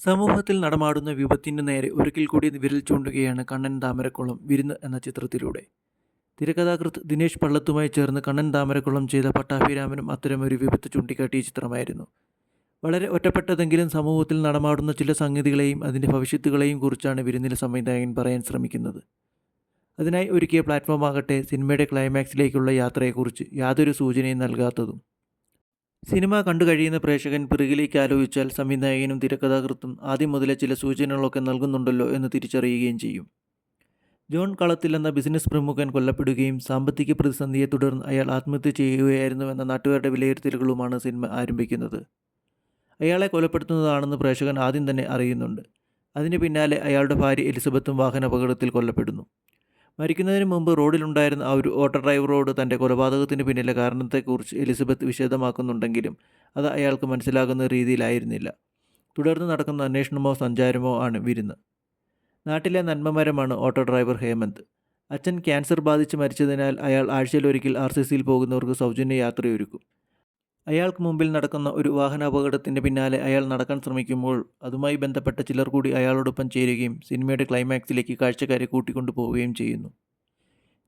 സമൂഹത്തിൽ നടമാടുന്ന വിപത്തിനു നേരെ ഒരിക്കൽ കൂടി വിരൽ ചൂണ്ടുകയാണ് കണ്ണൻ താമരക്കുളം വിരുന്ന് എന്ന ചിത്രത്തിലൂടെ. തിരക്കഥാകൃത്ത് ദിനേശ് പള്ളത്തുമായി ചേർന്ന് കണ്ണൻ താമരക്കുളം ചെയ്ത പട്ടാഭിരാമനും അത്തരമൊരു വിപത്ത് ചൂണ്ടിക്കാട്ടിയ ചിത്രമായിരുന്നു. വളരെ ഒറ്റപ്പെട്ടതെങ്കിലും സമൂഹത്തിൽ നടമാടുന്ന ചില സംഗതികളെയും അതിന്റെ ഭവിഷ്യത്തുകളെയും കുറിച്ചാണ് വിരുന്നിലെ സംവിധായകൻ പറയാൻ ശ്രമിക്കുന്നത്. അതിനായി ഒരുക്കിയ പ്ലാറ്റ്ഫോം ആകട്ടെ സിനിമയുടെ ക്ലൈമാക്സിലേക്കുള്ള യാത്രയെക്കുറിച്ച് യാതൊരു സൂചനയും നൽകാത്തതും. സിനിമ കണ്ടു കഴിയുന്ന പ്രേക്ഷകൻ പിറകിലേക്ക് ആലോചിച്ചാൽ സംവിധായകനും തിരക്കഥാകൃത്തും ആദ്യം മുതലേ ചില സൂചനകളൊക്കെ നൽകുന്നുണ്ടല്ലോ എന്ന് തിരിച്ചറിയുകയും ചെയ്യും. ജോൺ കളത്തിൽ എന്ന ബിസിനസ് പ്രമുഖൻ കൊല്ലപ്പെടുകയും സാമ്പത്തിക പ്രതിസന്ധിയെ തുടർന്ന് അയാൾ ആത്മഹത്യ ചെയ്യുകയായിരുന്നുവെന്ന നാട്ടുകാരുടെ വിലയിരുത്തലുകളുമാണ് സിനിമ ആരംഭിക്കുന്നത്. അയാളെ കൊലപ്പെടുത്തുന്നതാണെന്ന് പ്രേക്ഷകൻ ആദ്യം തന്നെ അറിയുന്നുണ്ട്. അതിന് പിന്നാലെ അയാളുടെ ഭാര്യ എലിസബത്തും വാഹനാപകടത്തിൽ കൊല്ലപ്പെടുന്നു. മരിക്കുന്നതിന് മുമ്പ് റോഡിലുണ്ടായിരുന്ന ആ ഒരു ഓട്ടോ ഡ്രൈവറോട് തന്റെ കൊലപാതകത്തിന് പിന്നിലെ കാരണത്തെക്കുറിച്ച് എലിസബത്ത് വിശദമാക്കുന്നുണ്ടെങ്കിലും അത് അയാൾക്ക് മനസ്സിലാകുന്ന രീതിയിലായിരുന്നില്ല. തുടർന്ന് നടക്കുന്ന അന്വേഷണമോ സഞ്ചാരമോ ആണ് വിരുന്ന്. നാട്ടിലെ നന്മമരമാണ് ഓട്ടോ ഡ്രൈവർ ഹേമന്ത്. അച്ഛൻ ക്യാൻസർ ബാധിച്ച് മരിച്ചതിനാൽ അയാൾ ആഴ്ചയിലൊരിക്കൽ ആർ സി സിയിൽ പോകുന്നവർക്ക് സൗജന്യ യാത്രയൊരുക്കും. അയാൾക്ക് മുമ്പിൽ നടക്കുന്ന ഒരു വാഹനാപകടത്തിന്റെ പിന്നാലെ അയാൾ നടക്കാൻ ശ്രമിക്കുമ്പോൾ അതുമായി ബന്ധപ്പെട്ട ചിലർ കൂടി അയാളോടൊപ്പം ചേരുകയും സിനിമയുടെ ക്ലൈമാക്സിലേക്ക് കാഴ്ചക്കാരെ കൂട്ടിക്കൊണ്ടു പോവുകയും ചെയ്യുന്നു.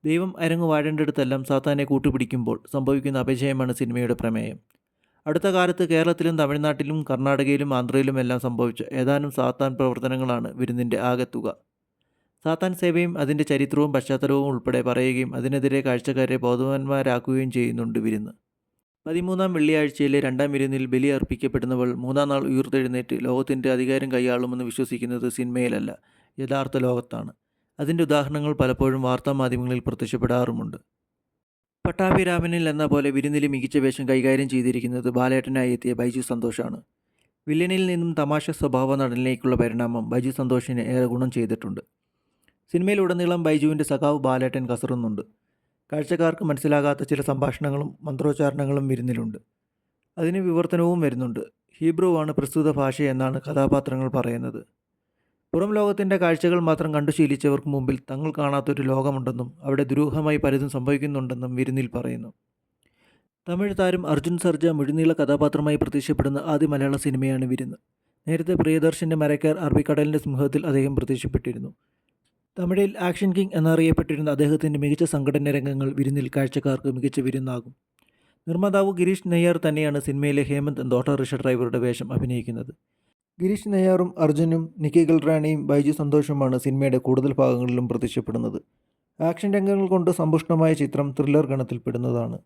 ദൈവം അരങ്ങ് വാഴേണ്ടടുത്തെല്ലാം സാത്താനെ കൂട്ടുപിടിക്കുമ്പോൾ സംഭവിക്കുന്ന അപജയമാണ് സിനിമയുടെ പ്രമേയം. അടുത്ത കാലത്ത് കേരളത്തിലും തമിഴ്നാട്ടിലും കർണാടകയിലും ആന്ധ്രയിലും എല്ലാം സംഭവിച്ച ഏതാനും സാത്താൻ പ്രവർത്തനങ്ങളാണ് വിരുന്നിന്റെ ആകെത്തുക. സാത്താൻ സേവയും അതിന്റെ ചരിത്രവും പശ്ചാത്തലവും ഉൾപ്പെടെ പറയുകയും അതിനെതിരെ കാഴ്ചക്കാരെ ബോധവാന്മാരാക്കുകയും ചെയ്യുന്നുണ്ട് വിരുന്ന്. പതിമൂന്നാം വെള്ളിയാഴ്ചയിലെ രണ്ടാം വിരുന്നിൽ ബലി അർപ്പിക്കപ്പെടുന്നവൾ മൂന്നാം നാൾ ഉയർത്തെഴുന്നേറ്റ് ലോകത്തിന്റെ അധികാരം കൈയാളുമെന്ന് വിശ്വസിക്കുന്നത് സിനിമയിലല്ല യഥാർത്ഥ ലോകത്താണ്. അതിന്റെ ഉദാഹരണങ്ങൾ പലപ്പോഴും വാർത്താമാധ്യമങ്ങളിൽ പ്രത്യക്ഷപ്പെടാറുമുണ്ട്. പട്ടാഭിരാമനിൽ എന്ന പോലെ വിരുന്നിൽ മികച്ച വേഷം കൈകാര്യം ചെയ്തിരിക്കുന്നത് ബാലേട്ടനായി എത്തിയ ബൈജു സന്തോഷാണ്. വില്ലനിൽ നിന്നും തമാശ സ്വഭാവ നടനിലേക്കുള്ള പരിണാമം ബൈജു സന്തോഷിന് ഏറെ ഗുണം ചെയ്തിട്ടുണ്ട്. സിനിമയിലുടനീളം ബൈജുവിന്റെ സഖാവ് ബാലേട്ടൻ കസറുന്നുണ്ട്. കാഴ്ചക്കാർക്ക് മനസ്സിലാകാത്ത ചില സംഭാഷണങ്ങളും മന്ത്രോച്ചാരണങ്ങളും വിരുന്നിലുണ്ട്. അതിന് വിവർത്തനവും വരുന്നുണ്ട്. ഹീബ്രു ആണ് പ്രസ്തുത ഭാഷയെന്നാണ് കഥാപാത്രങ്ങൾ പറയുന്നത്. പുറം ലോകത്തിന്റെ കാഴ്ചകൾ മാത്രം കണ്ടു ശീലിച്ചവർക്ക് മുമ്പിൽ തങ്ങൾ കാണാത്തൊരു ലോകമുണ്ടെന്നും അവിടെ ദുരൂഹമായി പലതും സംഭവിക്കുന്നുണ്ടെന്നും വിരുന്നിൽ പറയുന്നു. തമിഴ് താരം അർജുൻ സർജ മുഴുനീള കഥാപാത്രമായി പ്രത്യക്ഷപ്പെടുന്ന ആദ്യ മലയാള സിനിമയാണ് വിരുന്ന്. നേരത്തെ പ്രിയദർശന്റെ മരക്കാർ അറബിക്കടലിന്റെ സിംഹത്തിൽ അദ്ദേഹം പ്രത്യക്ഷപ്പെട്ടിരുന്നു. തമിഴിൽ ആക്ഷൻ കിങ് എന്നറിയപ്പെട്ടിരുന്ന അദ്ദേഹത്തിന്റെ മികച്ച സംഘടന രംഗങ്ങൾ വിരുന്നിൽ കാഴ്ചക്കാർക്ക് മികച്ച വിരുന്നാകും. നിർമ്മാതാവ് ഗിരീഷ് നെയ്യാർ തന്നെയാണ് സിനിമയിലെ ഹേമന്ത് എന്ന ഓട്ടോറിക്ഷ ഡ്രൈവറുടെ വേഷം അഭിനയിക്കുന്നത്. ഗിരീഷ് നെയ്യാറും അർജുനും നിക്കി ഗൽറാണിയും ബൈജു സന്തോഷുമാണ് സിനിമയുടെ കൂടുതൽ ഭാഗങ്ങളിലും പ്രത്യക്ഷപ്പെടുന്നത്. ആക്ഷൻ രംഗങ്ങൾ കൊണ്ട് സമ്പുഷ്ടമായ ചിത്രം ത്രില്ലർ ഗണത്തിൽപ്പെടുന്നതാണ്.